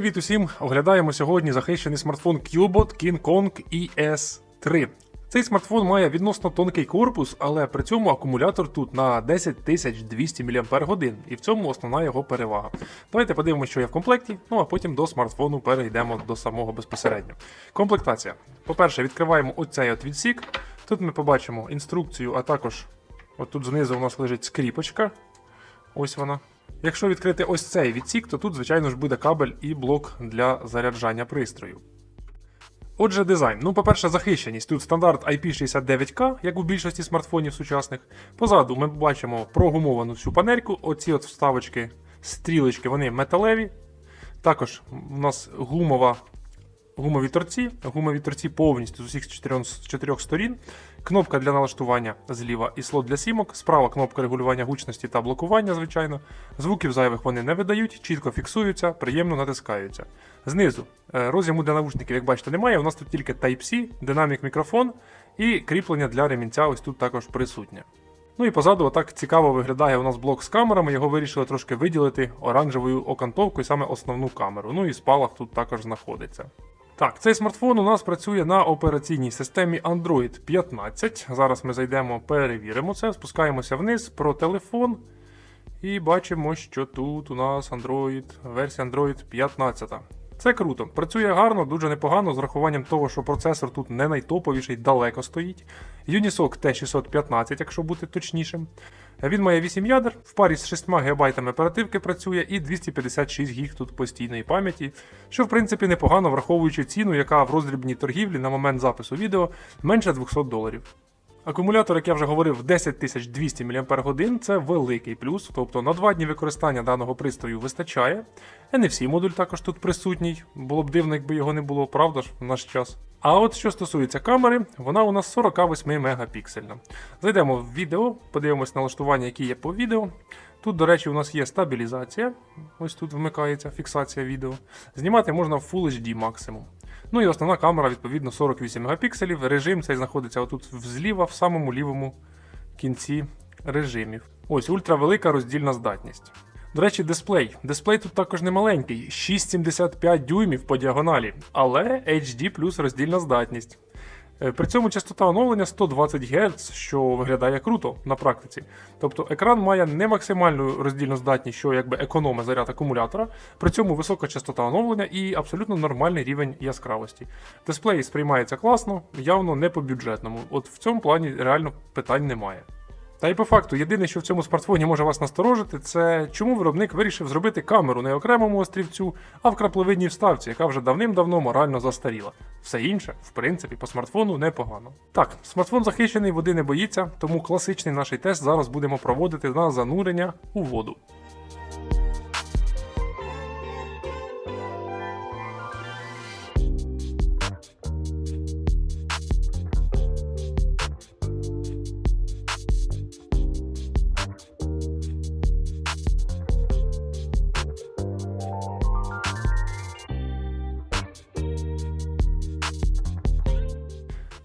Привіт усім! Оглядаємо сьогодні захищений смартфон Qbot King Kong ES3. Цей смартфон має відносно тонкий корпус, але при цьому акумулятор тут на 10200 мАч, і в цьому основна його перевага. Давайте подивимося, що є в комплекті, ну а потім до смартфону перейдемо до самого безпосередньо. Комплектація. По-перше, відкриваємо оцей от відсік. Тут ми побачимо інструкцію, а також отут знизу у нас лежить скріпочка. Ось вона. Якщо відкрити ось цей відсік, то тут, звичайно ж, буде кабель і блок для заряджання пристрою. Отже, дизайн. Ну, по-перше, захищеність. Тут стандарт IP69K, як у більшості смартфонів сучасних. Позаду ми бачимо прогумовану всю панельку. Оці от вставочки, стрілочки, вони металеві. Також у нас гумова, гумові торці. Гумові торці повністю з усіх чотирьох, чотирьох сторін. Кнопка для налаштування зліва і слот для сімок. Справа кнопка регулювання гучності та блокування, звичайно. Звуків зайвих вони не видають, чітко фіксуються, приємно натискаються. Знизу е, роз'єму для навушників, як бачите, немає. У нас тут тільки Type-C, динамік мікрофон і кріплення для ремінця ось тут також присутнє. Ну і позаду отак цікаво виглядає у нас блок з камерами. Його вирішили трошки виділити оранжевою окантовкою, саме основну камеру. Ну і спалах тут також знаходиться. Так, цей смартфон у нас працює на операційній системі Android 15. Зараз ми зайдемо, перевіримо це, спускаємося вниз про телефон. І бачимо, що тут у нас Android, версія Android 15. Це круто. Працює гарно, дуже непогано, з рахуванням того, що процесор тут не найтоповіший, далеко стоїть. Unisoc T615, якщо бути точнішим. Він має 8 ядер, в парі з 6 ГБ оперативки працює і 256 ГБ тут постійної пам'яті, що в принципі непогано, враховуючи ціну, яка в роздрібній торгівлі на момент запису відео менше 200 доларів. Акумулятор, як я вже говорив, 10200 мАч це великий плюс, тобто на 2 дні використання даного пристрою вистачає. NFC модуль також тут присутній, було б дивно, якби його не було, правда ж, в наш час. А от що стосується камери, вона у нас 48 мегапіксельна. Зайдемо в відео, подивимось налаштування, які є по відео. Тут, до речі, у нас є стабілізація. Ось тут вмикається фіксація відео. Знімати можна в Full HD максимум. Ну і основна камера, відповідно, 48 мегапікселів. Режим цей знаходиться отут зліва, в самому лівому кінці режимів. Ось ультравелика роздільна здатність. До речі, дисплей. Дисплей тут також не маленький, 6,75 дюймів по діагоналі, але HD плюс роздільна здатність. Е, При цьому частота оновлення 120 Гц, що виглядає круто на практиці. Тобто екран має не максимальну роздільну здатність, що якби економить заряд акумулятора, при цьому висока частота оновлення і абсолютно нормальний рівень яскравості. Дисплей сприймається класно, явно не по бюджетному. От в цьому плані реально питань немає. Та й по факту, єдине, що в цьому смартфоні може вас насторожити, це чому виробник вирішив зробити камеру не окремому острівцю, а в крапловидній вставці, яка вже давним-давно морально застаріла. Все інше, в принципі, по смартфону непогано. Так, смартфон захищений, води не боїться, тому класичний наш тест зараз будемо проводити на занурення у воду.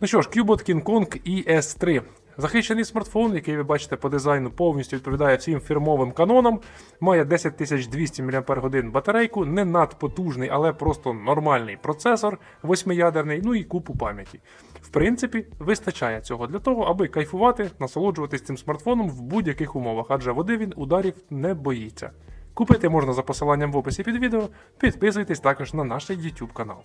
Ну що ж, Qbot King Kong ES3. Захищений смартфон, який ви бачите по дизайну, повністю відповідає всім фірмовим канонам. Має 10200 мАч батарейку, не надпотужний, але просто нормальний процесор, восьмиядерний, ну і купу пам'яті. В принципі, вистачає цього для того, аби кайфувати, насолоджуватись цим смартфоном в будь-яких умовах, адже води він ударів не боїться. Купити можна за посиланням в описі під відео. Підписуйтесь також на наш YouTube канал.